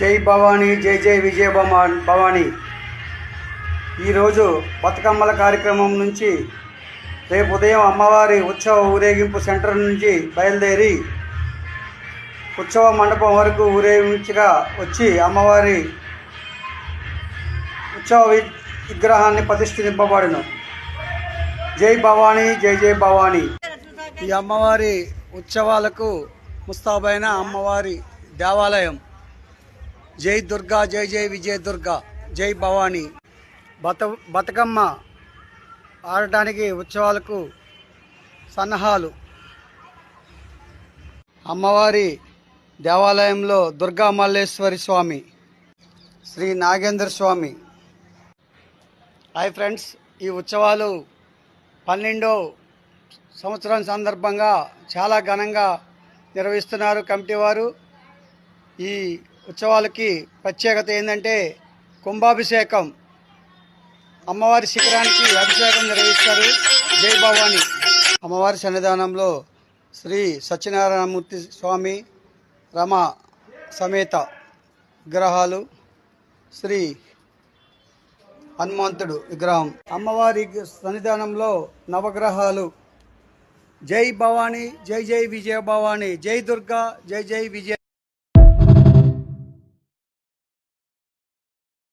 జై భవానీ జై జై విజయ భవా- భవానీ. ఈరోజు బతుకమ్మల కార్యక్రమం నుంచి రేపు ఉదయం అమ్మవారి ఉత్సవ ఊరేగింపు సెంటర్ నుంచి బయలుదేరి ఉత్సవ మండపం వరకు ఊరేగించగా వచ్చి అమ్మవారి ఉత్సవ వి- విగ్రహాన్ని ప్రతిష్ఠింపబడును. జై భవానీ జై జై భవానీ. ఈ అమ్మవారి ఉత్సవాలకు ముస్తాబైన అమ్మవారి దేవాలయం. జై దుర్గా జై జై విజయ దుర్గా జై భవానీ. బత బతుకమ్మ ఆడటానికి ఉత్సవాలకు సన్నాహాలు. అమ్మవారి దేవాలయంలో దుర్గా మల్లేశ్వరి స్వామి శ్రీ నాగేంద్ర స్వామి. హాయ్ ఫ్రెండ్స్ ఈ ఉత్సవాలు పన్నెండో సంవత్సరం సందర్భంగా చాలా ఘనంగా నిర్వహిస్తున్నారు కమిటీ వారు. ఈ ఉత్సవాలకి ప్రత్యేకత ఏంటంటే కుంభాభిషేకం. అమ్మవారి శిఖరానికి అభిషేకం నిర్వహిస్తారు జై భవాని. అమ్మవారి సన్నిధానంలో శ్రీ సత్యనారాయణమూర్తి స్వామి రమ సమేత విగ్రహాలు శ్రీ హనుమంతుడు విగ్రహం. అమ్మవారి సన్నిధానంలో నవగ్రహాలు. జై భవాని జై జై విజయ భవాని జై దుర్గా జై జై విజయ